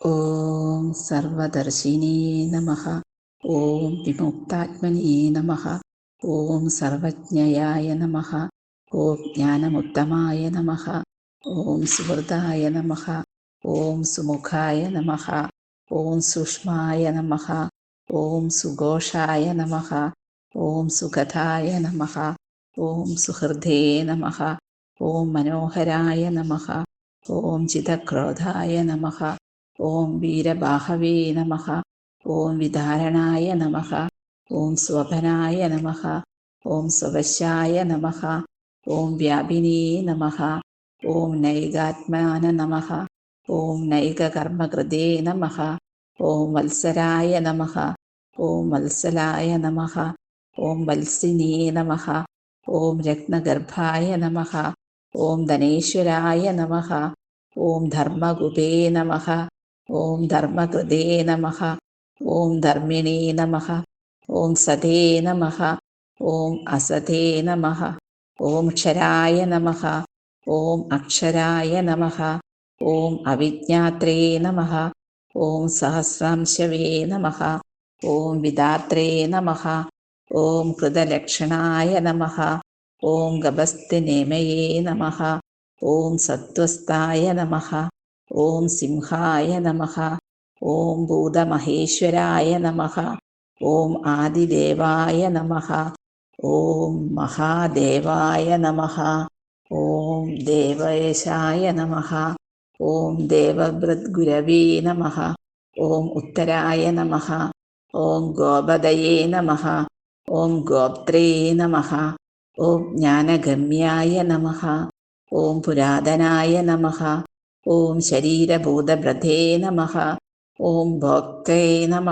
ഓം സർവദർശിനേ നമ ഓം വിമുക്താത്മനേ നമ ഓം സർവജ്ഞയായ നമ ഓം ജ്ഞാനമുത്തമായ നമ ഓം സുഹൃതായ നമ ഓം സുമുഖായ നമ ഓം സൂക്ഷ്മായ നമ ഓം സുഘോഷായ നമ ഓം സുഗതായ നമ ഓം സുഹൃദേ നമ ഓം മനോഹരായ നമ ഓം ചിതക്രോധായ നമ ഓം വീരബാഹവേ നമ ഓം വിധാരണായ നമ ഓം സ്വഭനായ നമ ഓം സ്വവശ്യായ നമ ഓം വ്യാപിനേ നമ ഓം നൈകാത്മാന നമ ഓം നൈകകർമ്മകൃതേ നമ ഓം വത്സരായ നമ ഓം വത്സലായ നമ ഓം വത്സിനേ നമ ഓം രത്നഗർഭായ നമ ഓം ധനേശ്വരായ നമ ഓം ധർമ്മഗുപേ നമ ഓം ധർമ്മകൃതേ നമ ഓം ധർമ്മിണേ നമ ഓം സതേ നമ ഓം അസതേ നമ ഓം ക്ഷരായ നമ ഓം അക്ഷരായ നമ ഓം അവിജ്ഞാത്രേ നമ ഓം സഹസ്രാംശവേ നമ ഓം വിദാത്രേ നമ ഓം കൃതലക്ഷണായ നമ ഓം ഗപസ്തിനേമയേ നമ ഓം സത്വസ്ഥായ നമ ഓം സിംഹായ നമഃ ഓം ഭൂതമഹേശ്വരായ നമഃ ഓം ആദിദേവായ നമഃ ഓം മഹാദേവായ നമഃ ഓം ദേവേശായ നമഃ ഓം ദേവവ്രത് ഗുരവേ നമഃ ഓം ഉത്തരായ നമഃ ഓം ഗോപതയേ നമഃ ഓം ഗോപ്ത്രേ നമഃ ഓം ജ്ഞാനഗമ്യായ നമഃ ഓം പുരാതനായ നമഃ ഓം ശരീരഭൂതഭ്രതേ നമ. ഓം ഭോക്തേ നമ.